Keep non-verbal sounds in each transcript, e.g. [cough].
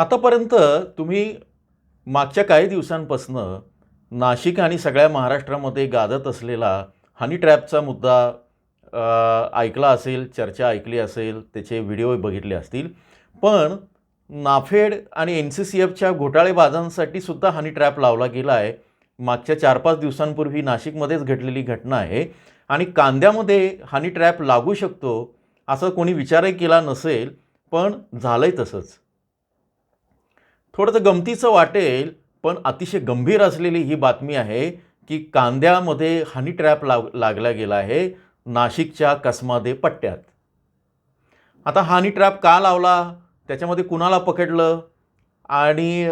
आतापर्यंत तुम्ही मागच्या काही दिवसांपासनं नाशिक आणि सगळ्या महाराष्ट्रामध्ये गाजत असलेला हनी ट्रॅपचा मुद्दा ऐकला असेल चर्चा ऐकली असेल त्याचे व्हिडिओ बघितले असतील. पण नाफेड आणि एन सी सी एफच्या घोटाळेबाजांसाठी सुद्धा हनी ट्रॅप लावला गेला आहे मागच्या चार पाच दिवसांपूर्वी नाशिकमध्येच घडलेली घटना आहे. आणि कांद्यामध्ये हनी ट्रॅप लागू शकतो असं कोणी विचारही केला नसेल पण झालंय तसंच. थोडंसं गमतीचं वाटेल पण अतिशय गंभीर असलेली ही बातमी आहे की कांद्यामध्ये हनी ट्रॅप लाग लागला गेला आहे नाशिकच्या कसमादे पट्ट्यात. आता हनी ट्रॅप का लावला? त्याच्यामध्ये कुणाला पकडलं? आणि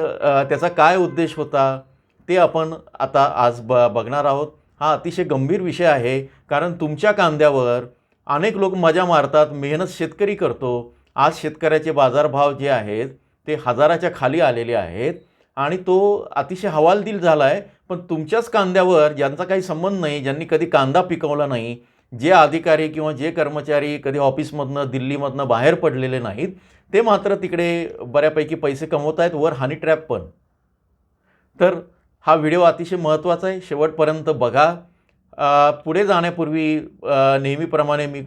त्याचा काय उद्देश होता? ते आपण आता आज ब बघणार आहोत. हा अतिशय गंभीर विषय आहे कारण तुमच्या कांद्यावर अनेक लोक मजा मारतात मेहनत शेतकरी करतो. आज शेतकऱ्याचे बाजारभाव जे आहेत ते हजाराच्या खाली आलेले आहेत आणि तो अतिशय हवालदिल झाला आहे पण तुमच्याच कांद्यावर ज्यांचा काही संबंध नाही ज्यांनी कधी कांदा पिकवला नाही जे अधिकारी किंवा जे कर्मचारी कधी ऑफिसमधनं दिल्लीमधनं बाहेर पडलेले नाहीत ते मात्र तिकडे बऱ्यापैकी पैसे कमवत आहेत वर हानी ट्रॅप पण. तर हा व्हिडिओ अतिशय महत्त्वाचा आहे. शेवटपर्यंत बघा. पुढे जाण्यापूर्वी नेहमीप्रमाणे मी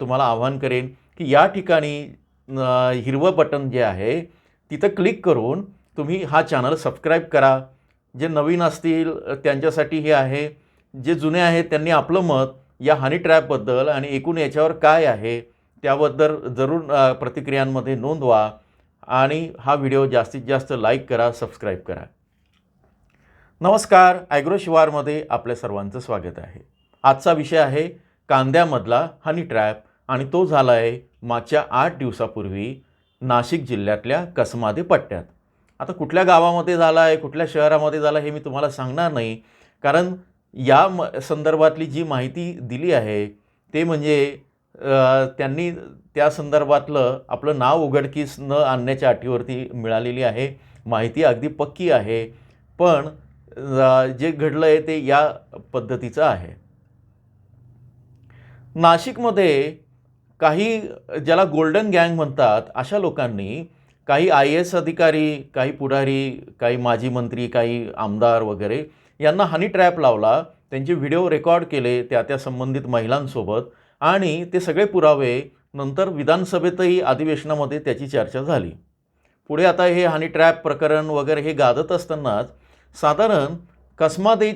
तुम्हाला आवाहन करेन की या ठिकाणी हिरवं बटन जे आहे तिथं क्लिक करून तुम्ही हा चॅनल सबस्क्राईब करा. जे नवीन असतील त्यांच्यासाठी हे आहे. जे जुने आहेत त्यांनी आपलं मत या हनी ट्रॅपबद्दल आणि एकूण याच्यावर काय आहे त्याबद्दल जरूर प्रतिक्रियांमध्ये नोंदवा आणि हा व्हिडिओ जास्तीत जास्त लाईक करा सबस्क्राईब करा. नमस्कार ॲग्रो शिवारमध्ये आपल्या सर्वांचं स्वागत आहे. आजचा विषय आहे कांद्यामधला हनी ट्रॅप आणि तो झाला आहे मागच्या आठ दिवसापूर्वी नाशिक जिल्ह्यातल्या कसमादे पट्ट्यात. आता कुठल्या गावामध्ये झाला आहे कुठल्या शहरामध्ये झाला हे मी तुम्हाला सांगणार नाही. कारण या म संदर्भातली जी माहिती दिली आहे ते म्हणजे त्यांनी त्या संदर्भातलं आपलं नाव उघडकीस न आणण्याच्या अटीवरती मिळालेली आहे. माहिती अगदी पक्की आहे. पण जे घडलं आहे ते या पद्धतीचं आहे. नाशिकमध्ये काही ज्याला गोल्डन गँग म्हणतात अशा लोकांनी काही आय एस अधिकारी काही पुढारी काही माजी मंत्री काही आमदार वगैरे यांना हनी ट्रॅप लावला. त्यांचे व्हिडिओ रेकॉर्ड केले त्या त्या संबंधित महिलांसोबत आणि ते सगळे पुरावे नंतर विधानसभेतही अधिवेशनामध्ये त्याची चर्चा झाली. पुढे आता हे हनी ट्रॅप प्रकरण वगैरे हे गाजत असतानाच साधारण कसमादे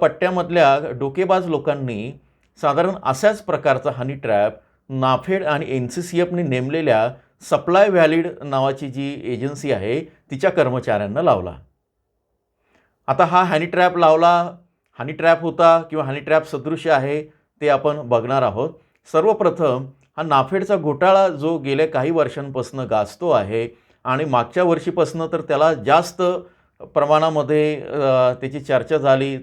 पट्ट्यामधल्या डोकेबाज लोकांनी साधारण अशाच प्रकारचा हनी ट्रॅप नाफेड आणि एन सी सी एफने नेमलेल्या सप्लाय व्हॅलिड नावाची जी एजन्सी आहे तिच्या कर्मचाऱ्यांना लावला. आता हा हॅनी ट्रॅप लावला हनी ट्रॅप होता किंवा हनी ट्रॅप सदृश्य आहे ते आपण बघणार आहोत. सर्वप्रथम हा नाफेडचा घोटाळा जो गेल्या काही वर्षांपासून गाजतो आहे आणि मागच्या वर्षीपासून तर त्याला जास्त प्रमाणामध्ये त्याची चर्चा झाली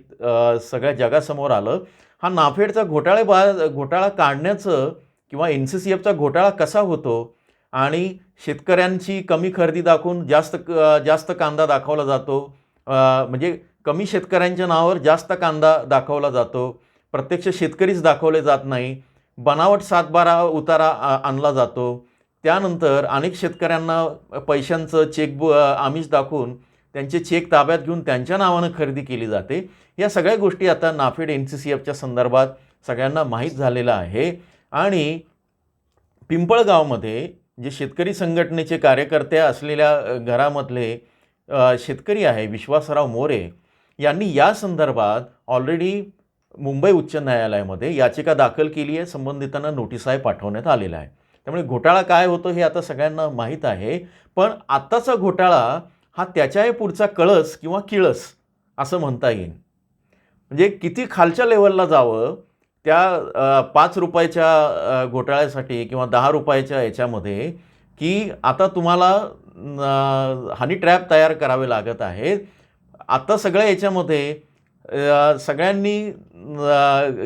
सगळ्या जगासमोर आलं. हा नाफेडचा घोटाळे बा घोटाळा काढण्याचं किंवा एन सी सी एफचा घोटाळा कसा होतो आणि शेतकऱ्यांची कमी खरेदी दाखवून जास्त क- जास्त कांदा दाखवला जातो म्हणजे कमी शेतकऱ्यांच्या नावावर जास्त कांदा दाखवला जातो प्रत्यक्ष शेतकरीच दाखवले जात नाही बनावट सातबारा उतारा आ- आणला जातो त्यानंतर अनेक शेतकऱ्यांना पैशांचं चेकबु आमिष दाखवून त्यांचे चेक ताब्यात घेऊन त्यांच्या नावानं खरेदी केली जाते. या सगळ्या गोष्टी आता नाफेड एन सी सी एफच्या संदर्भात सगळ्यांना माहीत झालेलं आहे. आणि पिंपळगावमध्ये जे शेतकरी संघटनेचे कार्यकर्ते असलेल्या घरामधले शेतकरी आहे विश्वासराव मोरे यांनी या संदर्भात ऑलरेडी मुंबई उच्च न्यायालयामध्ये याचिका दाखल केली आहे संबंधितांना नोटिसाही पाठवण्यात आलेला आहे. त्यामुळे घोटाळा काय होतो हे आता सगळ्यांना माहीत आहे पण आत्ताचा घोटाळा हा त्याच्याही पुढचा कळस किंवा किळस असं म्हणता येईल. म्हणजे किती खालच्या लेवलला जावं त्या पाच रुपयाच्या घोटाळ्यासाठी किंवा दहा रुपयाच्या याच्यामध्ये की आता तुम्हाला हनी ट्रॅप तयार करावे लागत आहेत. आता सगळ्या याच्यामध्ये सगळ्यांनी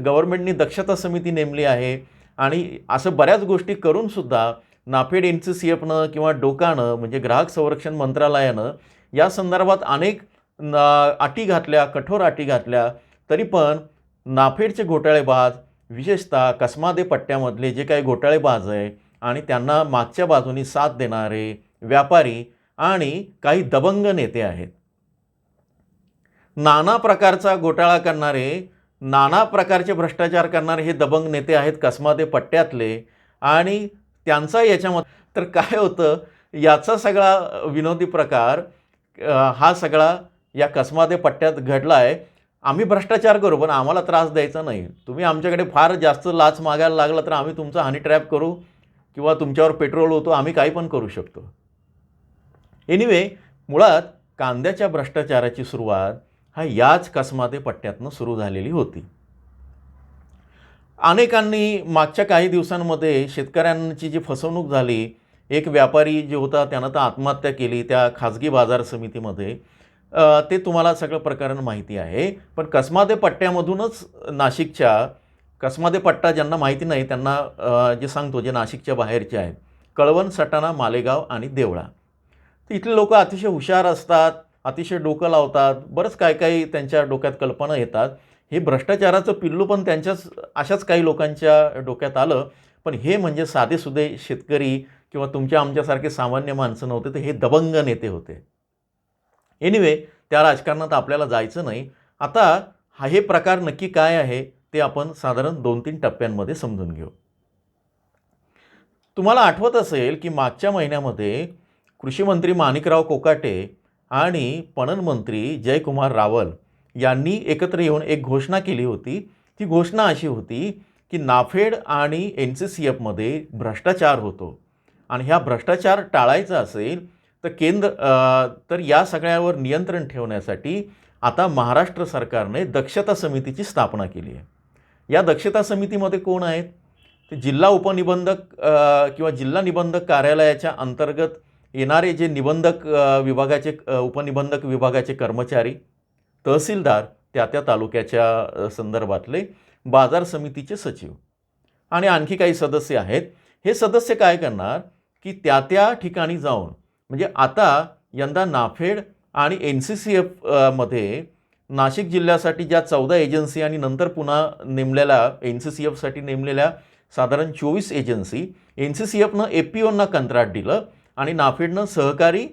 गव्हर्नमेंटनी दक्षता समिती नेमली आहे आणि असं बऱ्याच गोष्टी करूनसुद्धा नाफेड एन सी सी एफनं किंवा डोकानं म्हणजे ग्राहक संरक्षण मंत्रालयानं या संदर्भात अनेक अटी घातल्या कठोर अटी घातल्या. तरी पण नाफेडचे घोटाळेबाज विशेषतः कसमादे पट्ट्यामधले जे काही घोटाळेबाज आहे आणि त्यांना मागच्या बाजूनी साथ देणारे व्यापारी आणि काही दबंग नेते आहेत. नाना प्रकारचा घोटाळा करणारे नाना प्रकारचे भ्रष्टाचार करणारे हे दबंग नेते आहेत कसमादे पट्ट्यातले आणि त्यांचा याच्यामध्ये तर काय होतं याचा सगळा विनोदी प्रकार हा सगळा या कसमादे पट्ट्यात घडला आहे आम्ही भ्रष्टाचार करू पण आम्हाला त्रास द्यायचा नाही. तुम्ही आमच्याकडे फार जास्त लाच मागायला लागला तर आम्ही तुमचा हनी ट्रॅप करू किंवा तुमच्यावर पेट्रोल होतो आम्ही काही पण करू शकतो. एनिवे मुळात कांद्याच्या भ्रष्टाचाराची सुरुवात हा याच कसमाते पट्ट्यातनं सुरू झालेली होती. अनेकांनी मागच्या काही दिवसांमध्ये शेतकऱ्यांची जी फसवणूक झाली एक व्यापारी जे होता त्यानं तर आत्महत्या केली त्या खाजगी बाजार समितीमध्ये. ते तुम्हाला सगळं प्रकरण माहिती आहे. पण कसमादे पट्ट्यामधूनच नाशिकच्या कसमादे पट्टा ज्यांना माहिती नाही त्यांना जे सांगतो जे नाशिकच्या बाहेरचे आहेत कळवण सटाणा मालेगाव आणि देवळा. तर इथले लोक अतिशय हुशार असतात अतिशय डोकं लावतात बरंच काय काही त्यांच्या डोक्यात कल्पना येतात. हे भ्रष्टाचाराचं पिल्लू पण त्यांच्याच अशाच काही लोकांच्या डोक्यात आलं. पण हे म्हणजे साधेसुधे शेतकरी किंवा तुमच्या आमच्यासारखे सामान्य माणसं नव्हते तर हे दबंग नेते होते. एनिवे त्या राजकारणात आपल्याला जायचं नाही. आता हा हे प्रकार नक्की काय आहे ते आपण साधारण दोन तीन टप्प्यांमध्ये समजून घेऊ. तुम्हाला आठवत असेल की मागच्या महिन्यामध्ये कृषी मंत्री माणिकराव कोकाटे आणि पणन मंत्री जयकुमार रावल यांनी एकत्र येऊन एक घोषणा केली होती. ती घोषणा अशी होती की नाफेड आणि एन सी सी एफमध्ये भ्रष्टाचार होतो. आणि ह्या भ्रष्टाचार टाळायचा असेल तर केंद्र तर या सगळ्यावर नियंत्रण ठेवण्यासाठी आता महाराष्ट्र सरकारने दक्षता समितीची स्थापना केली आहे. या दक्षता समितीमध्ये कोण आहेत? ते जिल्हा उपनिबंधक किंवा जिल्हा निबंधक कार्यालयाच्या अंतर्गत येणारे जे निबंधक विभागाचे उपनिबंधक विभागाचे कर्मचारी तहसीलदार त्या त्या तालुक्याच्या संदर्भातले बाजार समितीचे सचिव आणि आणखी काही सदस्य आहेत. हे सदस्य काय करणार? की त्या त्या ठिकाणी जाऊन म्हणजे आता यंदा नाफेड आणि एन सी सी एफमध्ये नाशिक जिल्ह्यासाठी ज्या चौदा एजन्सी आणि नंतर पुन्हा नेमलेल्या एन सी सी एफसाठी नेमलेल्या साधारण चोवीस एजन्सी एन सी सी एफनं ए पी ओंना कंत्राट दिलं आणि नाफेडनं सहकारी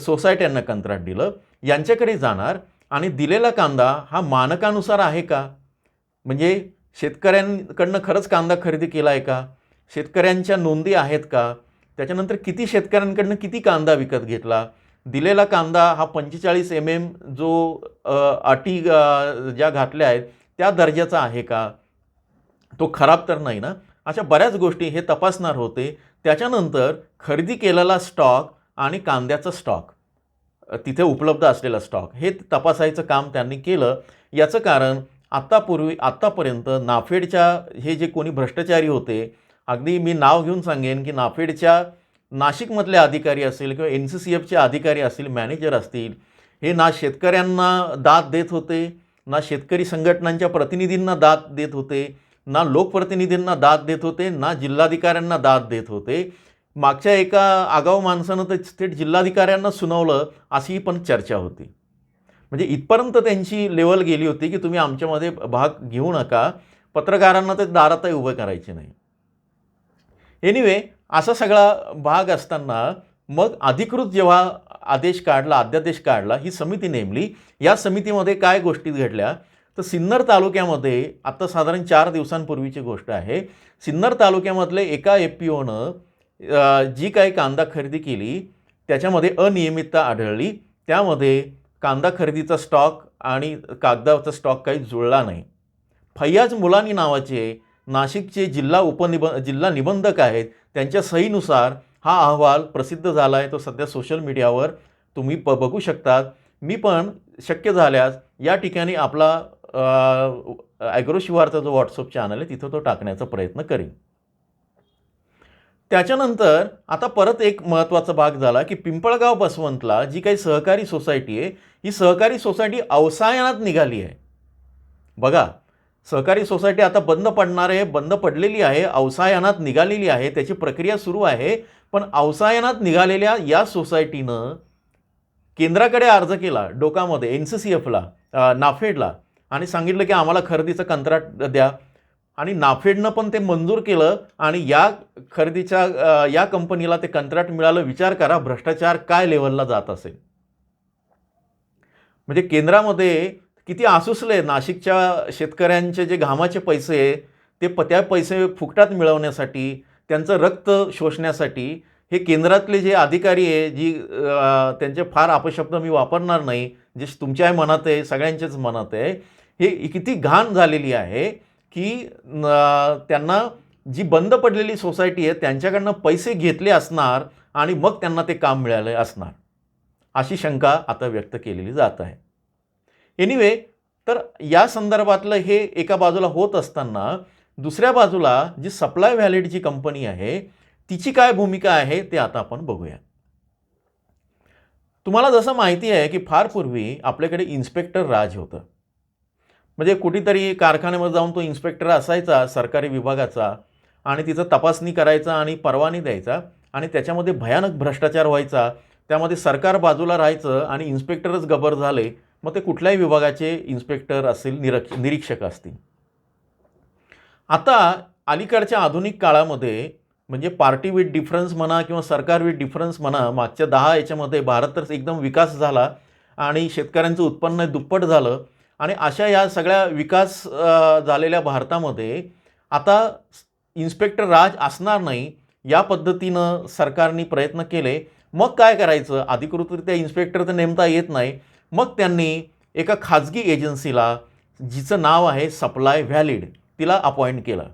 सोसायट्यांना कंत्राट दिलं. यांच्याकडे जाणार आणि दिलेला कांदा हा मानकानुसार आहे का? म्हणजे शेतकऱ्यांकडनं खरंच कांदा खरेदी केला आहे का? शेतकऱ्यांच्या नोंदी आहेत का? त्याच्यानंतर किती शेतकऱ्यांकडनं किती कांदा विकत घेतला? दिलेला कांदा हा पंचेचाळीस एम एम जो अटी ज्या घातल्या आहेत त्या दर्जाचा आहे का? तो खराब तर नाही ना? अशा बऱ्याच गोष्टी हे तपासणार होते. त्याच्यानंतर खरेदी केलेला स्टॉक आणि कांद्याचा स्टॉक तिथे उपलब्ध असलेला स्टॉक हे तपासायचं काम त्यांनी केलं. याचं कारण आत्तापूर्वी आत्तापर्यंत नाफेडच्या हे जे कोणी भ्रष्टाचारी होते अगदी मी नाव घेऊन सांगेन की नाफेडच्या नाशिकमधले अधिकारी असतील किंवा एन सी सी एफचे अधिकारी असतील मॅनेजर असतील हे ना शेतकऱ्यांना दाद देत होते ना शेतकरी संघटनांच्या प्रतिनिधींना दाद देत होते ना लोकप्रतिनिधींना दाद देत होते ना जिल्हाधिकाऱ्यांना दाद देत होते. मागच्या एका आगाऊ माणसानं तर थेट जिल्हाधिकाऱ्यांना सुनावलं अशी पण चर्चा होती. म्हणजे इथपर्यंत त्यांची लेवल गेली होती की तुम्ही आमच्यामध्ये भाग घेऊ नका पत्रकारांना ते दारातही उभं करायचे नाही. एनिवे असा सगळा भाग असताना मग अधिकृत जेव्हा आदेश काढला अध्यादेश काढला ही समिती नेमली. या समितीमध्ये काय गोष्टी घडल्या? तर सिन्नर तालुक्यामध्ये आत्ता साधारण चार दिवसांपूर्वीची गोष्ट आहे. सिन्नर तालुक्यामधले एका एफ पी ओनं जी काही कांदा खरेदी केली त्याच्यामध्ये अनियमितता आढळली. त्यामध्ये कांदा खरेदीचा स्टॉक आणि कागदाचा स्टॉक काही जुळला नाही. फैयाज मुलानी नावाचे नाशिकचे जिल्हा उपनिब जिल्हा निबंधक आहेत. त्यांच्या सहीनुसार हा अहवाल प्रसिद्ध झाला आहे तो सध्या सोशल मीडियावर तुम्ही प बघू शकतात. मी पण शक्य झाल्यास या ठिकाणी आपला ॲग्रो शिवारचा जो व्हॉट्सअप चॅनल आहे तिथं तो टाकण्याचा प्रयत्न करेन. त्याच्यानंतर आता परत एक महत्त्वाचा भाग झाला की पिंपळगाव बसवंतला जी काही सहकारी सोसायटी आहे ही सहकारी सोसायटी अवसायनात निघाली आहे. बघा सहकारी सोसायटी आता बंद पडणार आहे बंद पडलेली आहे अवसायनात निघालेली आहे त्याची प्रक्रिया सुरू आहे. पण अवसायनात निघालेल्या या सोसायटीनं केंद्राकडे अर्ज केला डोकामध्ये एन सी सी एफला नाफेडला. आणि सांगितलं की आम्हाला खरेदीचं कंत्राट द्या. आणि नाफेडनं पण ते मंजूर केलं आणि या खरेदीच्या या कंपनीला ते कंत्राट मिळालं. विचार करा भ्रष्टाचार काय लेवलला जात असेल. म्हणजे केंद्रामध्ये किती आसुसले नाशिकच्या शेतकऱ्यांचे जे घामाचे पैसे आहे, ते प त्या पैसे फुकटात मिळवण्यासाठी त्यांचं रक्त शोषण्यासाठी हे केंद्रातले जे अधिकारी आहे जी त्यांचे फार अपशब्द मी वापरणार नाही जे तुमच्याही मनात आहे सगळ्यांच्याच मनात आहे हे किती घाण झालेली आहे की त्यांना जी बंद पडलेली सोसायटी आहे त्यांच्याकडनं पैसे घेतले असणार आणि मग त्यांना ते काम मिळाले असणार. अशी शंका आता व्यक्त केलेली जात आहे. एनिवे तर या संदर्भातलं हे एका बाजूला होत असताना दुसऱ्या बाजूला जी सप्लाय व्हॅलिड जी कंपनी आहे तिची काय भूमिका आहे ते आता आपण बघूया तुम्हाला जसं माहिती आहे की फार पूर्वी आपल्याकडे इन्स्पेक्टर राज होतं. म्हणजे कुठेतरी कारखान्यामध्ये जाऊन तो इन्स्पेक्टर असायचा सरकारी विभागाचा आणि तिचं तपासणी करायचा आणि परवानी द्यायचा आणि त्याच्यामध्ये भयानक भ्रष्टाचार व्हायचा त्यामध्ये सरकार बाजूला राहायचं आणि इन्स्पेक्टरच गबर झाले मग ते कुठल्याही विभागाचे इन्स्पेक्टर असतील निरक्ष निरीक्षक असतील. आता अलीकडच्या आधुनिक काळामध्ये म्हणजे पार्टी विथ डिफरन्स म्हणा किंवा सरकार विथ डिफरन्स म्हणा मागच्या दहा याच्यामध्ये भारत तर एकदम विकास झाला आणि शेतकऱ्यांचं उत्पन्न दुप्पट झालं आणि अशा या सगळ्या विकास झालेल्या भारतामध्ये आता इन्स्पेक्टर राज असणार नाही या पद्धतीनं सरकारने प्रयत्न केले. मग काय करायचं? अधिकृतरित्या इन्स्पेक्टर तर नेमता येत नाही. मग त्यांनी एका खाजगी एजन्सीला जिचं नाव आहे सप्लाय व्हॅलिड तिला अपॉइंट केलं.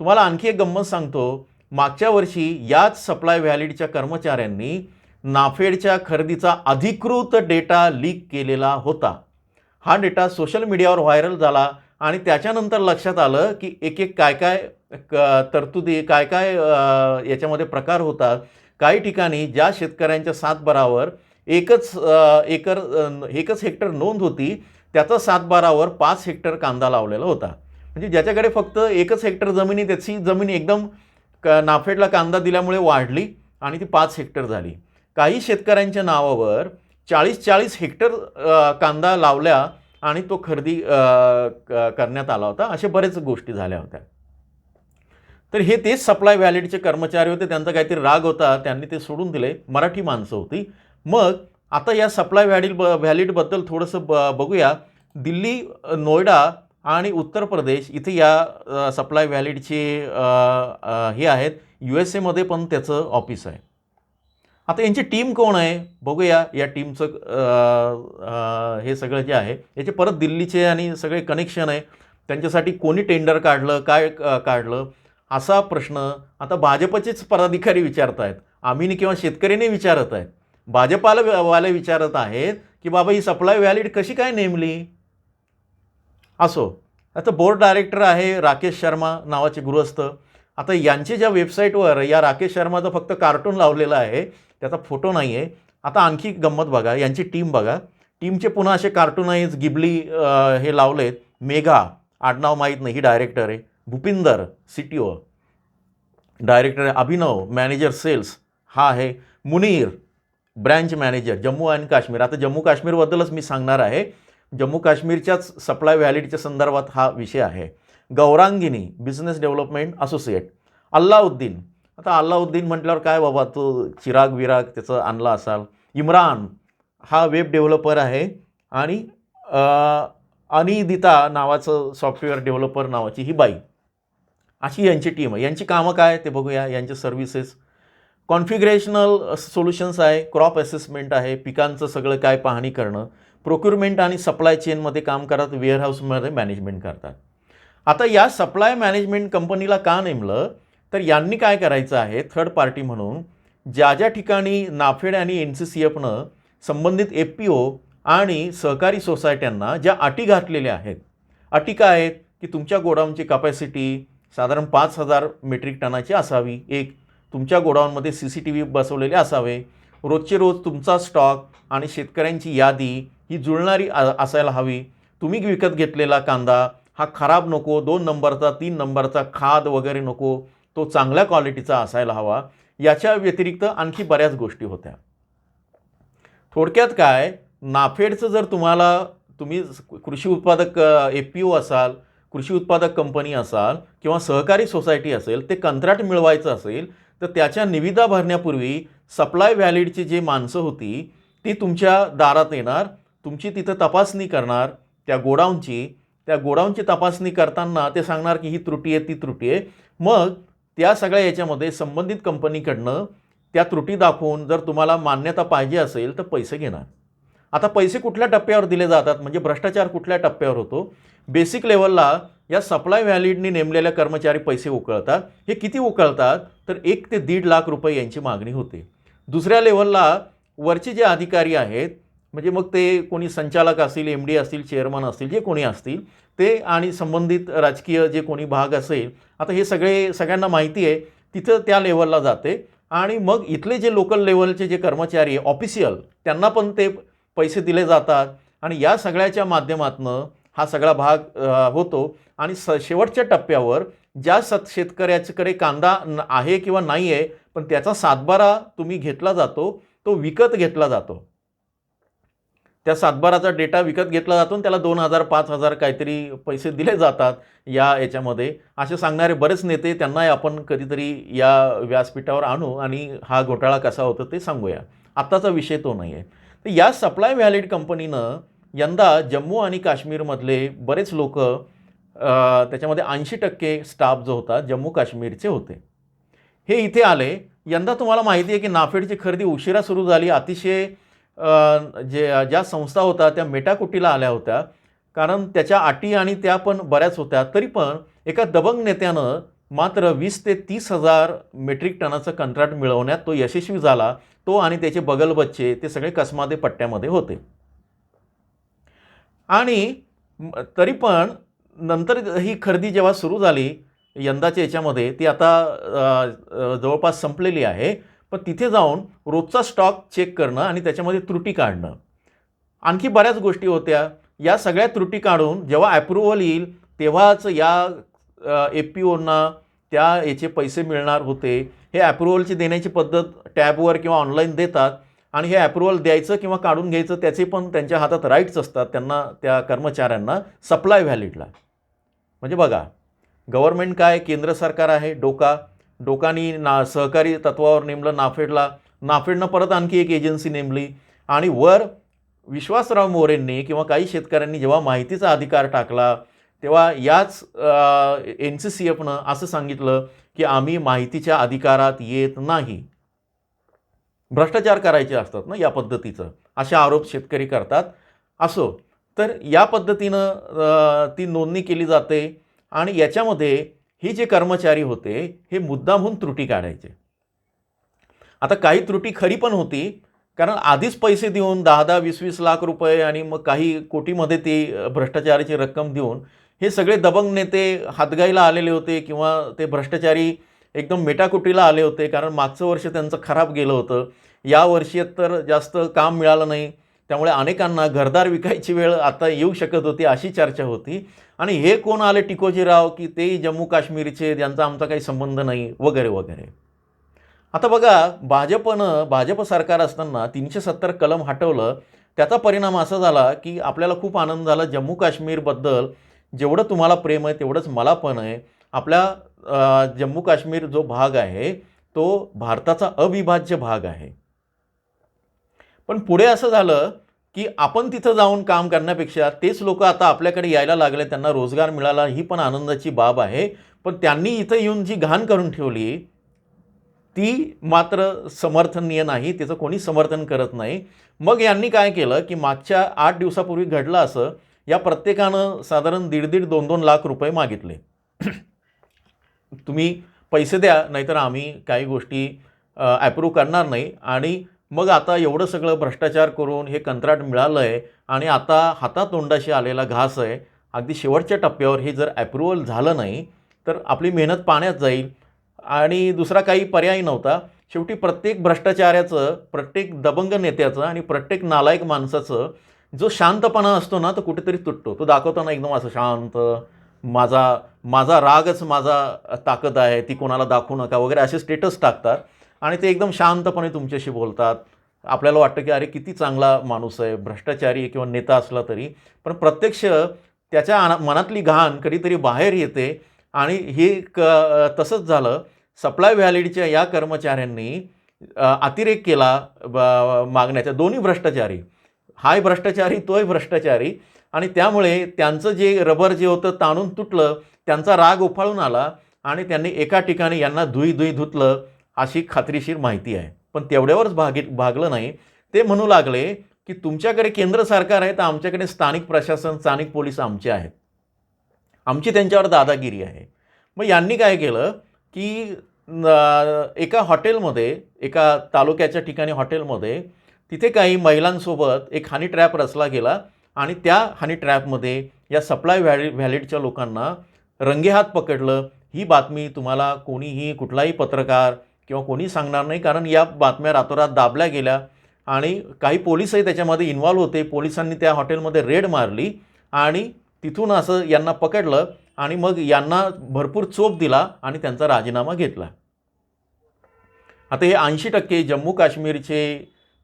तुम्हाला आणखी एक गंमत सांगतो. मागच्या वर्षी याच सप्लाय व्हॅलिडच्या कर्मचाऱ्यांनी नाफेडच्या खरेदीचा अधिकृत डेटा लीक केलेला होता. हा डेटा सोशल मीडियावर व्हायरल झाला आणि त्याच्यानंतर लक्षात आलं की एक एक काय काय क तरतुदी काय काय याच्यामध्ये प्रकार होतात. काही ठिकाणी ज्या शेतकऱ्यांच्या सातबरावर एकच एकर एकच हेक्टर नोंद होती त्याचा सातबारावर पाच हेक्टर कांदा लावलेला होता. म्हणजे ज्याच्याकडे फक्त एकच हेक्टर जमिनी त्याची जमीन एकदम क नाफेडला कांदा दिल्यामुळे वाढली आणि ती पाच हेक्टर झाली. काही शेतकऱ्यांच्या नावावर चाळीस चाळीस हेक्टर कांदा लावल्या आणि तो खरेदी करण्यात आला होता. अशा बरेच गोष्टी झाल्या होत्या. तर हे तेच सप्लाय व्हॅलिडचे कर्मचारी होते. त्यांचा काहीतरी राग होता. त्यांनी ते सोडून दिले. मराठी माणसं होती. मग आता या सप्लाय व्हॅलिड ब व्हॅलिडबद्दल थोडंसं ब बघूया. दिल्ली नोएडा आणि उत्तर प्रदेश इथे या सप्लाय व्हॅलिडचे हे आहेत. यू एस एमध्ये पण त्याचं ऑफिस आहे. आता यांची टीम कोण आहे? बघूया या टीमचं हे सगळं जे आहे. याचे परत दिल्लीचे आणि सगळे कनेक्शन आहे. त्यांच्यासाठी कोणी टेंडर काढलं? काय काढलं? असा प्रश्न आता भाजपचेच पदाधिकारी विचारत आहेत आम्हीने किंवा शेतकऱ्यांनी विचारत आहेत. भाजपाला वाले विचारत आहेत की बाबा ही सप्लाय व्हॅलिड कशी काय नेमली? असो. आता बोर्ड डायरेक्टर आहे राकेश शर्मा नावाचे गृहस्थ. आता यांच्या ज्या वेबसाईटवर या राकेश शर्माचं फक्त कार्टून लावलेलं आहे त्याचा फोटो नाही आहे आता आणखी गंमत बघा यांची टीम बघा. टीमचे पुन्हा असे कार्टूनाइज गिबली हे लावलेत. मेघा आडनाव माहीत नाही ही डायरेक्टर आहे. Bhupinder C T O director आहे अभिनव मॅनेजर सेल्स हा आहे. Munir branch manager Jammu and Kashmir. आता जम्मू काश्मीरबद्दलच मी सांगणार आहे. जम्मू काश्मीरच्याच सप्लाय व्हॅलिडीच्या संदर्भात हा विषय आहे. Gaurangini business development associate Allauddin. आता अल्लाउद्दीन म्हटल्यावर काय बाबा तो चिराग विराग त्याचं आणला असाल. इम्रान हा वेब डेव्हलपर आहे आणि अनिदिता नावाचं सॉफ्टवेअर डेव्हलपर नावाची ही बाई. अशी यांची टीम आहे. यांची कामं काय ते बघूया. यांचे सर्व्हिसेस कॉन्फिगरेशनल सोल्युशन्स आहे क्रॉप असेसमेंट आहे पिकांचं सगळं काय पाहणी करणं प्रोक्युरमेंट आणि सप्लाय चेनमध्ये काम करतात वेअरहाऊसमध्ये मॅनेजमेंट करतात. आता या सप्लाय मॅनेजमेंट कंपनीला का नेमलं? तर यांनी काय करायचं आहे? थर्ड पार्टी म्हणून ज्या ज्या ठिकाणी नाफेड आणि एन सी सी एफनं संबंधित एफ पी ओ आणि सहकारी सोसायट्यांना ज्या अटी घातलेल्या आहेत अटी काय आहेत? की तुमच्या गोडाऊनची कपॅसिटी साधारण पाच हजार मेट्रिक टनाची असावी एक तुमच्या गोडाऊनमध्ये सी सी टी व्ही बसवलेले असावे. रोजचे रोज तुमचा स्टॉक आणि शेतकऱ्यांची यादी ही जुळणारी असायला हवी. तुम्ही विकत घेतलेला कांदा हा खराब नको दोन नंबरचा तीन नंबरचा खाद वगैरे नको तो चांगल्या क्वालिटीचा असायला हवा. याच्या व्यतिरिक्त आणखी बऱ्याच गोष्टी होत्या. थोडक्यात काय नाफेडचं जर तुम्हाला तुम्ही कृषी उत्पादक एफ पी ओ असाल कृषी उत्पादक कंपनी असाल किंवा सहकारी सोसायटी असेल ते कंत्राट मिळवायचं असेल तर त्याच्या निविदा भरण्यापूर्वी सप्लाय व्हॅलिडची जी माणसं होती ती तुमच्या दारात येणार तुमची तिथं तपासणी करणार त्या गोडाऊनची. त्या गोडाऊनची तपासणी करताना ते सांगणार की ही त्रुटी आहे ती त्रुटी आहे. मग त्या सगळ्या याच्यामध्ये संबंधित कंपनीकडनं त्या त्रुटी दाखवून जर तुम्हाला मान्यता पाहिजे असेल तर पैसे घेणार. आता पैसे कुठल्या टप्प्यावर दिले जातात? म्हणजे भ्रष्टाचार कुठल्या टप्प्यावर होतो? बेसिक लेवलला या सप्लाय व्हॅलिडनी नेमलेल्या कर्मचारी पैसे उकळतात. हे किती उकळतात? तर एक ते दीड लाख रुपये यांची मागणी होते. दुसऱ्या लेवलला वरचे जे अधिकारी आहेत म्हणजे मग ते कोणी संचालक असतील एम डी असतील चेअरमन असतील जे कोणी असतील ते आणि संबंधित राजकीय जे कोणी भाग असेल आता हे सगळे सगळ्यांना माहिती आहे तिथं त्या लेवलला जाते. आणि मग इथले जे लोकल लेवलचे जे कर्मचारी आहे ऑफिशियल त्यांना पण ते पैसे दिले जातात आणि या सगळ्याच्या माध्यमातनं हा सगळा भाग होतो. आणि स शेवटच्या टप्प्यावर ज्या सत शेतकऱ्याच्याकडे कांदा न- आहे किंवा नाही आहे पण त्याचा सातबारा तुम्ही घेतला जातो तो विकत घेतला जातो. त्या सातबाराचा डेटा विकत घेतला जातो आणि त्याला दोन हजार पाच हजार काहीतरी पैसे दिले जातात या याच्यामध्ये. असे सांगणारे बरेच नेते त्यांनाही आपण कधीतरी या व्यासपीठावर आणू आणि हा घोटाळा कसा होतो ते सांगूया. आत्ताचा विषय तो नाही आहे तर या सप्लाय व्हॅलिड कंपनीनं यंदा जम्मू आणि काश्मीरमधले बरेच लोक त्याच्यामध्ये ऐंशी टक्के स्टाफ जो होता जम्मू काश्मीरचे होते. हे इथे आले. यंदा तुम्हाला माहिती आहे की नाफेडची खरेदी उशिरा सुरू झाली. अतिशय जे ज्या संस्था होत्या त्या मेटाकुटीला आल्या होत्या. कारण त्याच्या अटी आणि त्या पण बऱ्याच होत्या. तरी पण एका दबंग नेत्यानं मात्र वीस ते तीस हजार मेट्रिक टनाचं कंत्राट मिळवण्यात तो यशस्वी झाला तो आणि त्याचे बगलबच्चे ते सगळे कसमादे पट्ट्यामध्ये होते. आणि तरी पण नंतर ही खरेदी जेव्हा सुरू झाली यंदाच्या याच्यामध्ये ती आता जवळपास संपलेली आहे. पण तिथे जाऊन रोजचा स्टॉक चेक करणं आणि त्याच्यामध्ये त्रुटी काढणं. आणखी बऱ्याच गोष्टी होत्या. या सगळ्या त्रुटी काढून जेव्हा ॲप्रुव्हल येईल तेव्हाच या ए पी ओना त्या याचे पैसे मिळणार होते. हे ॲप्रुव्हलची देण्याची पद्धत टॅबवर किंवा ऑनलाईन देतात आणि हे ॲप्रुव्हल द्यायचं किंवा काढून घ्यायचं त्याचे पण त्यांच्या हातात राईट्स असतात. त्यांना त्या कर्मचाऱ्यांना सप्लाय व्हॅलिडला म्हणजे बघा गव्हर्मेंट काय? केंद्र सरकार आहे डोका. डोकानी ना सहकारी तत्वावर नेमलं नाफेडला. नाफेडनं परत आणखी एक एजन्सी नेमली. आणि वर विश्वासराव मोरेंनी किंवा काही शेतकऱ्यांनी जेव्हा माहितीचा अधिकार टाकला तेव्हा याच एन सी सी एफनं असं सांगितलं की आम्ही माहितीच्या अधिकारात येत नाही. भ्रष्टाचार करायचे असतात ना या पद्धतीचं. असे आरोप शेतकरी करतात. असो तर या पद्धतीनं ती नोंदणी केली जाते आणि याच्यामध्ये हे जे कर्मचारी होते हे मुद्दामहून त्रुटी काढायचे. आता काही त्रुटी खरी पण होती कारण आधीच पैसे देऊन दहा दहा वीस वीस लाख रुपये आणि मग काही कोटीमध्ये ती भ्रष्टाचाराची रक्कम देऊन हे सगळे दबंग नेते हातगाईला आलेले होते किंवा ते भ्रष्टाचारी एकदम मेटाकुटीला आले होते कारण मागचं वर्ष त्यांचं खराब गेलं होतं. या वर्षी तर जास्त काम मिळालं नाही. त्यामुळे अनेकांना घरदार विकायची वेळ आता येऊ शकत होती अशी चर्चा होती. आणि हे कोण आले टिकोजीराव की ते जम्मू काश्मीरचे ज्यांचा आमचा काही संबंध नाही वगैरे वगैरे. आता बघा भाजपनं भाजप सरकार असताना तीनशे सत्तर कलम हटवलं. त्याचा परिणाम असा झाला की आपल्याला खूप आनंद झाला जम्मू काश्मीरबद्दल. जेवढं तुम्हाला प्रेम आहे तेवढंच मला पण आहे. आपल्या जम्मू काश्मीर जो भाग आहे तो भारताचा अविभाज्य भाग आहे. पण पुढे असं झालं की आपण तिथं जाऊन काम करण्यापेक्षा तेच लोक आता आपल्याकडे यायला लागले त्यांना रोजगार मिळाला ही पण आनंदाची बाब आहे. पण त्यांनी इथं येऊन जी घाण करून ठेवली ती मात्र समर्थनीय नाही तिचं कोणी समर्थन करत नाही. मग यांनी काय केलं की मागच्या आठ दिवसापूर्वी घडलं असं या प्रत्येकानं साधारण दीड दीड दोन दोन लाख रुपये मागितले. [clears throat] तुम्ही पैसे द्या नाहीतर आम्ही काही गोष्टी ॲप्रूव्ह करणार नाही. आणि मग आता एवढं सगळं भ्रष्टाचार करून हे कंत्राट मिळालं आहे आणि आता हातातोंडाशी आलेला घास आहे अगदी शेवटच्या टप्प्यावर हे जर ॲप्रुव्हल झालं नाही तर आपली मेहनत पाण्यात जाईल. आणि दुसरा काही पर्याय नव्हता. शेवटी प्रत्येक भ्रष्टाचाराचं प्रत्येक दबंग नेत्याचं आणि प्रत्येक नालायक माणसाचं जो शांतपणा असतो ना तो कुठेतरी तुटतो. तो दाखवताना एकदम असं शांत माझा माझा रागच माझा ताकद आहे ती कोणाला दाखवू नका वगैरे असे स्टेटस टाकतात आणि ते एकदम शांतपणे तुमच्याशी बोलतात. आपल्याला वाटतं की अरे किती चांगला माणूस आहे भ्रष्टाचारी आहे किंवा नेता असला तरी. पण प्रत्यक्ष त्याच्या आना- मनातली घाण कधीतरी बाहेर येते आणि हे क तसंच झालं. सप्लाय व्हॅलिडीच्या या कर्मचाऱ्यांनी अतिरेक केला मागण्याच्या दोन्ही भ्रष्टाचारी. हाय भ्रष्टाचारी तोय भ्रष्टाचारी. आणि त्यामुळे त्यांचं जे रबर जे होतं ताणून तुटलं त्यांचा राग उफाळून आला आणि त्यांनी एका ठिकाणी यांना धुई धुई धुतलं अशी खात्रीशीर माहिती आहे. पण तेवढ्यावरच भागी भागलं नाही. ते म्हणू लागले की तुमच्याकडे केंद्र सरकार आहे तर आमच्याकडे स्थानिक प्रशासन स्थानिक पोलीस आमचे आहेत. आमची त्यांच्यावर दादागिरी आहे. मग यांनी काय केलं की एका हॉटेलमध्ये एका तालुक्याच्या ठिकाणी हॉटेलमध्ये तिथे काही महिलांसोबत एक हनी ट्रॅप रचला गेला आणि त्या हनी ट्रॅपमध्ये या सप्लाय व्हॅलि व्हॅलिडच्या लोकांना रंगेहात पकडलं. ही बातमी तुम्हाला कोणीही कुठलाही पत्रकार किंवा कोणी सांगणार नाही कारण या बातम्या रातोरात दाबल्या गेल्या आणि काही पोलिसही त्याच्यामध्ये इन्व्हॉल्व होते. पोलिसांनी त्या हॉटेलमध्ये रेड मारली आणि तिथून असं यांना पकडलं आणि मग यांना भरपूर चोप दिला आणि त्यांचा राजीनामा घेतला. आता हे ऐंशी टक्के जम्मू काश्मीरचे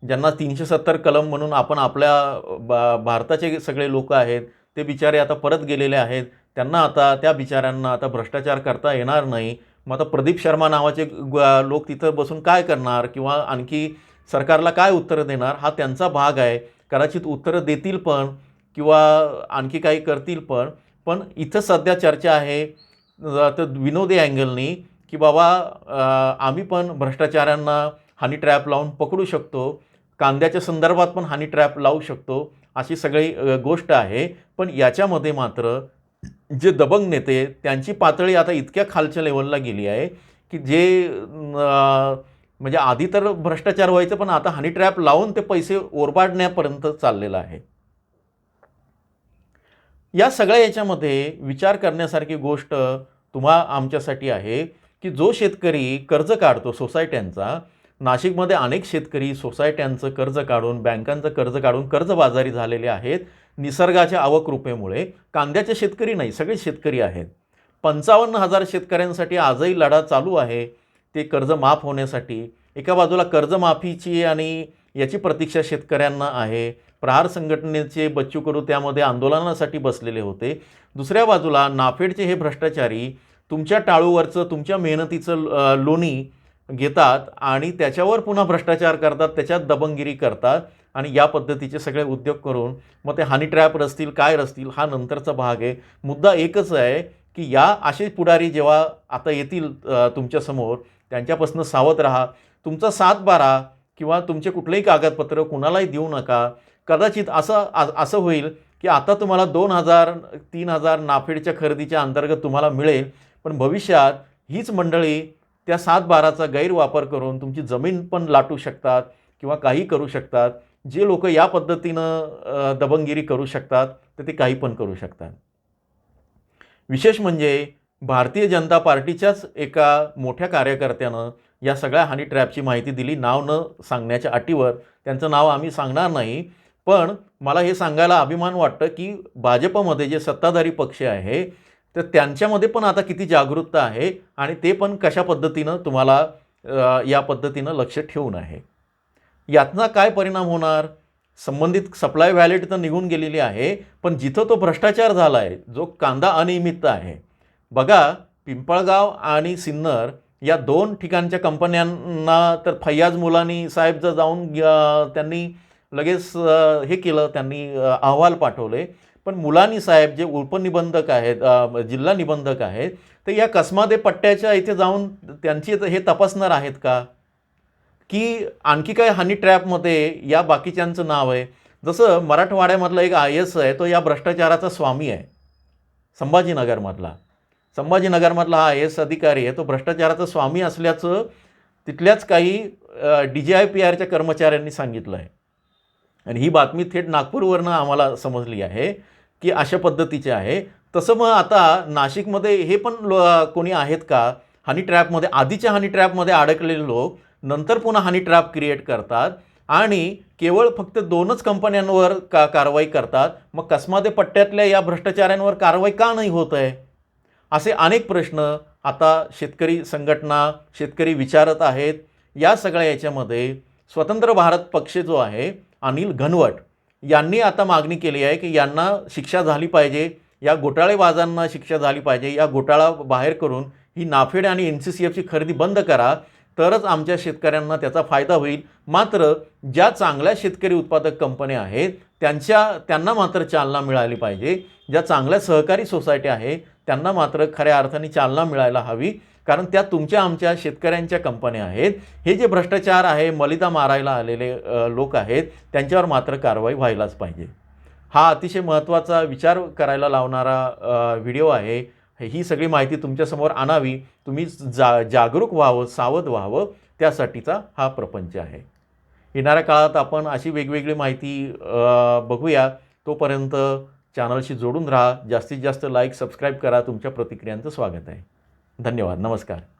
ज्यांना तीनशे सत्तर कलम म्हणून आपण आपल्या बा भारताचे सगळे लोक आहेत ते बिचारे आता परत गेलेले आहेत त्यांना आता त्या बिचाऱ्यांना आता भ्रष्टाचार करता येणार नाही. मग आता प्रदीप शर्मा नावाचे लोक तिथं बसून काय करणार किंवा आणखी सरकारला काय उत्तरं देणार हा त्यांचा भाग आहे. कदाचित उत्तरं देतील पण किंवा आणखी काही करतील पण पण इथं सध्या चर्चा आहे. तर विनोदी अँगलनी की बाबा आम्ही पण भ्रष्टाचारांना हनी ट्रॅप लावून पकडू शकतो. कांद्याच्या संदर्भात पण हनी ट्रॅप लावू शकतो अशी सगळी गोष्ट आहे. पण याच्यामध्ये मात्र जे दबंग नेते त्यांची पातळी आता इतक्या खालच्या लेवलला गेली आहे की जे म्हणजे आधी तर भ्रष्टाचार व्हायचं पण आता हनी ट्रॅप लावून ते पैसे ओरबाडण्यापर्यंत चाललेलं आहे. या सगळ्या याच्यामध्ये विचार करण्यासारखी गोष्ट तुम्हा आमच्यासाठी आहे की जो शेतकरी कर्ज काढतो सोसायट्यांचा नाशिकमध्ये अनेक शेतकरी सोसायट्यांचं कर्ज काढून बँकांचं कर्ज काढून कर्जबाजारी झालेले आहेत. निसर्गाच्या अवकृपेमुळे कांद्याचे शेतकरी नाही सगळे शेतकरी आहेत. पंचावन्न हजार शेतकऱ्यांसाठी आजही लढा चालू आहे. ते कर्ज माफ होण्यासाठी एका बाजूला कर्जमाफीची आणि याची प्रतीक्षा शेतकऱ्यांना आहे. प्रहार संघटनेचे बच्चू कडू त्यामध्ये आंदोलनासाठी बसलेले होते. दुसऱ्या बाजूला नाफेडचे हे भ्रष्टाचारी तुमच्या टाळूवरचं तुमच्या मेहनतीचं लोणी घेतात आणि त्याच्यावर पुन्हा भ्रष्टाचार करतात त्याच्यात दबंगिरी करतात आणि या पद्धतीचे सगळे उद्योग करून मग ते हानी ट्रॅप रचतील काय रचतील हा नंतरचा भाग आहे. मुद्दा एकच आहे की या असे पुढारी जेव्हा आता येतील तुमच्यासमोर त्यांच्यापासून सावध राहा. तुमचा सात बारा किंवा तुमचे कुठलेही कागदपत्र कुणालाही देऊ नका. कदाचित असं आ- असं होईल की आता तुम्हाला दोन हजार तीन हजार नाफेडच्या खरेदीच्या अंतर्गत तुम्हाला मिळेल पण भविष्यात हीच मंडळी त्या सात बाराचा गैरवापर करून तुमची जमीन पण लाटू शकतात किंवा काही करू शकतात. जे लोक या पद्धतीनं दबंगिरी करू शकतात तर ते काही पण करू शकतात. विशेष म्हणजे भारतीय जनता पार्टीच्याच एका मोठ्या कार्यकर्त्यानं या सगळ्या हानी ट्रॅपची माहिती दिली. नाव न सांगण्याच्या अटीवर. त्यांचं नाव आम्ही सांगणार नाही. पण मला हे सांगायला अभिमान वाटतं की भाजपमध्ये जे सत्ताधारी पक्ष आहे तर त्यांच्यामध्ये पण आता किती जागरूकता आहे आणि ते पण कशा पद्धतीनं तुम्हाला या पद्धतीनं लक्ष ठेवून आहे? यातना काय परिणाम होणार? संबंधित सप्लाय व्हॅलिड तर निघून गेलेली आहे पण जिथं तो भ्रष्टाचार झाला आहे जो कांदा अनियमित आहे. बघा पिंपळगाव आणि सिन्नर या दोन ठिकाणच्या कंपन्यांना तर फैयाज मुलानी साहेब जर जाऊन त्यांनी लगेच हे केलं त्यांनी अहवाल पाठवले. पण मुलानी साहेब जे उपनिबंधक आहेत जिल्हा निबंधक आहेत तर या कसमादे पट्ट्याच्या इथे जाऊन त्यांची हे तपासणार आहेत का? की आणखी काय हनी ट्रॅपमध्ये या बाकीच्यांचं नाव आहे? जसं मराठवाड्यामधला एक आय एस आहे तो या भ्रष्टाचाराचा स्वामी आहे संभाजीनगरमधला. संभाजीनगरमधला हा आय एस अधिकारी आहे तो भ्रष्टाचाराचा स्वामी असल्याचं तिथल्याच काही डी जी आय पी आरच्या कर्मचाऱ्यांनी सांगितलं आहे. आणि ही बातमी थेट नागपूरवरनं आम्हाला समजली आहे. की अशा पद्धतीचे आहे. तसं मग आता नाशिकमध्ये हे पण लो कोणी आहेत का? हनी ट्रॅपमध्ये आधीच्या हनी ट्रॅपमध्ये अडकलेले लोक नंतर पुन्हा हनी ट्रॅप क्रिएट करतात आणि केवळ फक्त दोनच कंपन्यांवर का कारवाई करतात? मग कसमादे पट्ट्यातल्या या भ्रष्टाचारांवर कारवाई का नाही होत आहे? असे अनेक प्रश्न आता शेतकरी संघटना शेतकरी विचारत आहेत. या सगळ्या याच्यामध्ये स्वतंत्र भारत पक्ष जो आहे अनिल घनवट यांनी आता मागणी केली आहे की यांना शिक्षा झाली पाहिजे या घोटाळेबाजांना शिक्षा झाली पाहिजे या घोटाळा बाहेर करून ही नाफेड आणि एन सी सी एफची खरेदी बंद करा तरच आमच्या शेतकऱ्यांना त्याचा फायदा होईल. मात्र ज्या चांगल्या शेतकरी उत्पादक कंपन्या आहेत त्यांच्या त्यांना मात्र चालना मिळाली पाहिजे. ज्या चांगल्या सहकारी सोसायटी आहे त्यांना मात्र खऱ्या अर्थाने चालना मिळायला हवी. कारण त्या तुमच्या आमच्या शेतकऱ्यांच्या कंपन्या आहेत. हे जे भ्रष्टाचार आहे मलिदा मारायला आलेले लोक आहेत त्यांच्यावर मात्र कारवाई व्हायलाच पाहिजे. हा अतिशय महत्त्वाचा विचार करायला लावणारा व्हिडिओ आहे. ही सगळी माहिती तुमच्यासमोर आणावी. तुम्ही जा जागरूक व्हावं सावध व्हावं. त्यासाठीचा हा प्रपंच आहे. येणाऱ्या काळात आपण अशी वेगवेगळी माहिती बघूया. तोपर्यंत चॅनलशी जोडून राहा. जास्तीत जास्त लाईक सबस्क्राईब करा. तुमच्या प्रतिक्रियांचं स्वागत आहे. धन्यवाद. नमस्कार.